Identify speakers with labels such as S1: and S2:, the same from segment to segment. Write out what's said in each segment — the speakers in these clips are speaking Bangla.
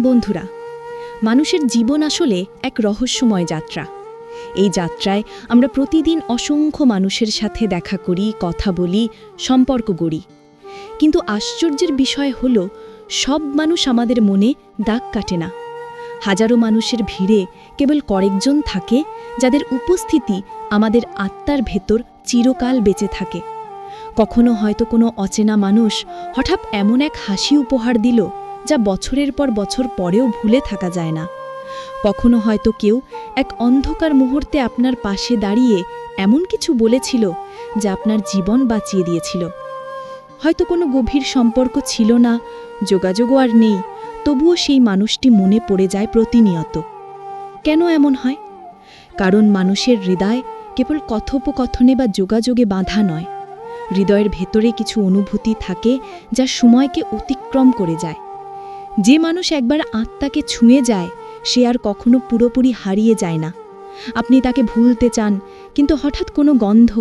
S1: বন্ধুরা, মানুষের জীবন আসলে এক রহস্যময় যাত্রা। এই যাত্রায় আমরা প্রতিদিন অসংখ্য মানুষের সাথে দেখা করি, কথা বলি, সম্পর্ক গড়ি। কিন্তু আশ্চর্যের বিষয় হল, সব মানুষ আমাদের মনে দাগ কাটে না। হাজারো মানুষের ভিড়ে কেবল কয়েকজন থাকে, যাদের উপস্থিতি আমাদের আত্মার ভেতর চিরকাল বেঁচে থাকে। কখনো হয়তো কোনো অচেনা মানুষ হঠাৎ এমন এক হাসি উপহার দিল যা বছরের পর বছর পরেও ভুলে থাকা যায় না। কখনো হয়তো কেউ এক অন্ধকার মুহূর্তে আপনার পাশে দাঁড়িয়ে এমন কিছু বলেছিল যা আপনার জীবন বাঁচিয়ে দিয়েছিল। হয়তো কোনো গভীর সম্পর্ক ছিল না, যোগাযোগও আর নেই, তবুও সেই মানুষটি মনে পড়ে যায় প্রতিনিয়ত। কেন এমন হয়? কারণ মানুষের হৃদয় কেবল কথোপকথনে বা যোগাযোগে বাঁধা নয়। হৃদয়ের ভেতরে কিছু অনুভূতি থাকে যা সময়কে অতিক্রম করে যায়। যে মানুষ একবার আত্মাকে ছুঁয়ে যায়, সে আর কখনো পুরোপুরি হারিয়ে যায় না। আপনি তাকে ভুলতে চান, কিন্তু হঠাৎ কোনো গন্ধ,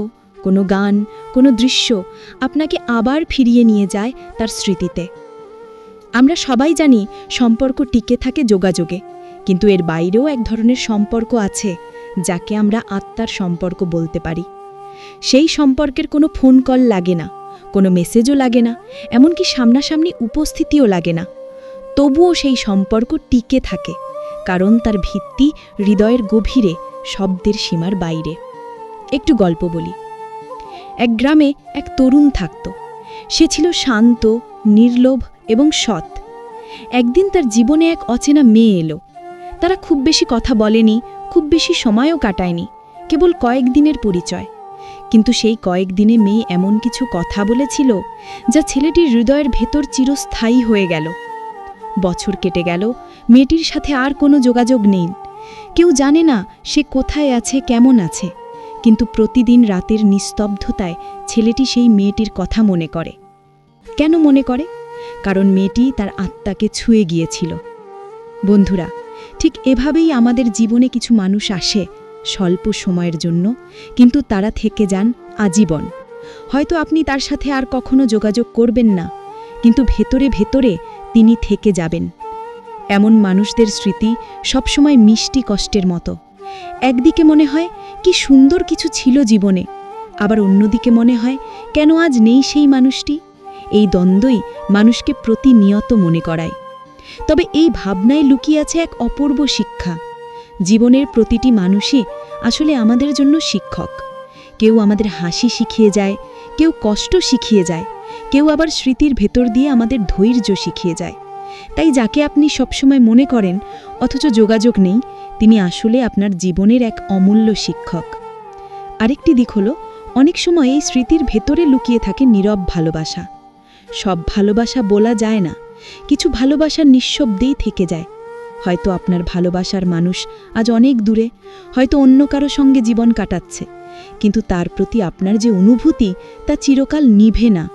S1: কোনো গান, কোনো দৃশ্য আপনাকে আবার ফিরিয়ে নিয়ে যায় তার স্মৃতিতে। আমরা সবাই জানি সম্পর্ক টিকে থাকে যোগাযোগে, কিন্তু এর বাইরেও এক ধরনের সম্পর্ক আছে, যাকে আমরা আত্মার সম্পর্ক বলতে পারি। সেই সম্পর্কের কোনো ফোন কল লাগে না, কোনো মেসেজও লাগে না, এমনকি সামনাসামনি উপস্থিতিও লাগে না। তবুও সেই সম্পর্ক টিকে থাকে, কারণ তার ভিত্তি হৃদয়ের গভীরে, শব্দের সীমার বাইরে। একটু গল্প বলি। এক গ্রামে এক তরুণ থাকত। সে ছিল শান্ত, নির্লোভ এবং সৎ। একদিন তার জীবনে এক অচেনা মেয়ে এলো। তারা খুব বেশি কথা বলেনি, খুব বেশি সময়ও কাটায়নি, কেবল কয়েকদিনের পরিচয়। কিন্তু সেই কয়েকদিনে মেয়ে এমন কিছু কথা বলেছিল, যা ছেলেটির হৃদয়ের ভেতর চিরস্থায়ী হয়ে গেল। বছর কেটে গেল, মেয়েটির সাথে আর কোনো যোগাযোগ নেই। কেউ জানে না সে কোথায় আছে, কেমন আছে। কিন্তু প্রতিদিন রাতের নিস্তব্ধতায় ছেলেটি সেই মেয়েটির কথা মনে করে। কেন মনে করে? কারণ মেয়েটি তার আত্মাকে ছুঁয়ে গিয়েছিল। বন্ধুরা, ঠিক এভাবেই আমাদের জীবনে কিছু মানুষ আসে স্বল্প সময়ের জন্য, কিন্তু তারা থেকে যান আজীবন। হয়তো আপনি তার সাথে আর কখনো যোগাযোগ করবেন না, কিন্তু ভেতরে ভেতরে তিনি থেকে যাবেন। এমন মানুষদের স্মৃতি সবসময় মিষ্টি কষ্টের মতো। একদিকে মনে হয়, কি সুন্দর কিছু ছিল জীবনে। আবার অন্যদিকে মনে হয়, কেন আজ নেই সেই মানুষটি? এই দ্বন্দ্বই মানুষকে প্রতিনিয়ত মনে করায়। তবে এই ভাবনায় লুকিয়ে আছে এক অপূর্ব শিক্ষা। জীবনের প্রতিটি মানুষই আসলে আমাদের জন্য শিক্ষক। কেউ আমাদের হাসি শিখিয়ে যায়, কেউ কষ্ট শিখিয়ে যায়। কেউ আবার স্মৃতির ভেতর দিয়ে আমাদের ধৈর্য শিখিয়ে যায়। তাই যাকে আপনি সবসময় মনে করেন, অথচ যোগাযোগ নেই, তিনি আসলে আপনার জীবনের এক অমূল্য শিক্ষক। আরেকটি দিক হল, অনেক সময় এই স্মৃতির ভেতরে লুকিয়ে থাকে নীরব ভালোবাসা। সব ভালোবাসা বলা যায় না, কিছু ভালোবাসার নিঃশব্দেই থেকে যায়। হয়তো আপনার ভালোবাসার মানুষ আজ অনেক দূরে, হয়তো অন্য কারও সঙ্গে জীবন কাটাচ্ছে, কিন্তু তার প্রতি আপনার যে অনুভূতি, তা চিরকাল নিভে না।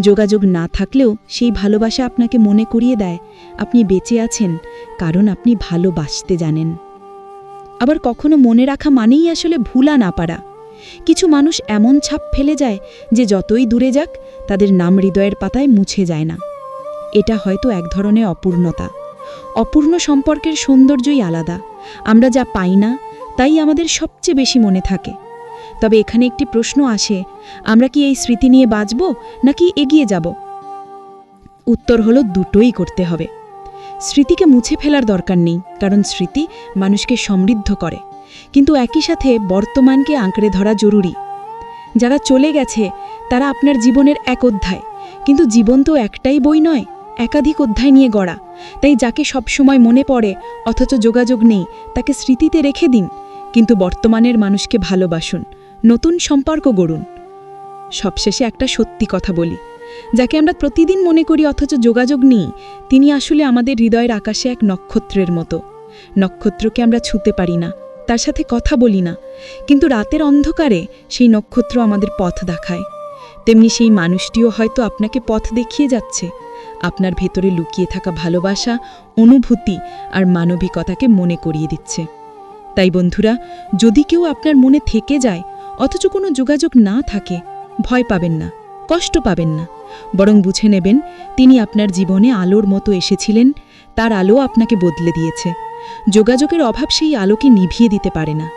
S1: যোগাযোগ না থাকলেও সেই ভালোবাসা আপনাকে মনে করিয়ে দেয়, আপনি বেঁচে আছেন, কারণ আপনি ভালোবাসতে জানেন। আবার কখনো মনে রাখা মানেই আসলে ভুলা না পারা। কিছু মানুষ এমন ছাপ ফেলে যায় যে যতই দূরে যাক, তাদের নাম হৃদয়ের পাতায় মুছে যায় না। এটা হয়তো এক ধরনের অপূর্ণতা। অপূর্ণ সম্পর্কের সৌন্দর্যই আলাদা। আমরা যা পাই না, তাই আমাদের সবচেয়ে বেশি মনে থাকে। তবে এখানে একটি প্রশ্ন আসে, আমরা কি এই স্মৃতি নিয়ে বাঁচব নাকি এগিয়ে যাব? উত্তর হলো দুটোই করতে হবে। স্মৃতিকে মুছে ফেলার দরকার নেই, কারণ স্মৃতি মানুষকে সমৃদ্ধ করে। কিন্তু একই সাথে বর্তমানকে আঁকড়ে ধরা জরুরি। যারা চলে গেছে, তারা আপনার জীবনের এক অধ্যায়। কিন্তু জীবন তো একটাই বই নয়, একাধিক অধ্যায় নিয়ে গড়া। তাই যাকে সবসময় মনে পড়ে, অথচ যোগাযোগ নেই, তাকে স্মৃতিতে রেখে দিন। কিন্তু বর্তমানের মানুষকে ভালোবাসুন। নতুন সম্পর্ক গড়ুন। সবশেষে একটা সত্যি কথা বলি। যাকে আমরা প্রতিদিন মনে করি অথচ যোগাযোগ নেই, তিনি আসলে আমাদের হৃদয়ের আকাশে এক নক্ষত্রের মতো। নক্ষত্রকে আমরা ছুতে পারি না, তার সাথে কথা বলি না। কিন্তু রাতের অন্ধকারে সেই নক্ষত্র আমাদের পথ দেখায়। তেমনি সেই মানুষটিও হয়তো আপনাকে পথ দেখিয়ে যাচ্ছে। আপনার ভেতরে লুকিয়ে থাকা ভালোবাসা, অনুভূতি আর মানবিকতাকে মনে করিয়ে দিচ্ছে। তাই বন্ধুরা, যদি কেউ আপনার মনে থেকে যায় অথচ কোনো যোগাযোগ না থাকে, ভয় পাবেন না, কষ্ট পাবেন না। বরং বুঝে নেবেন, তিনি আপনার জীবনে আলোর মতো এসেছিলেন,
S2: তার আলো আপনাকে বদলে দিয়েছে। যোগাযোগের অভাব সেই আলোকে নিভিয়ে দিতে পারে না।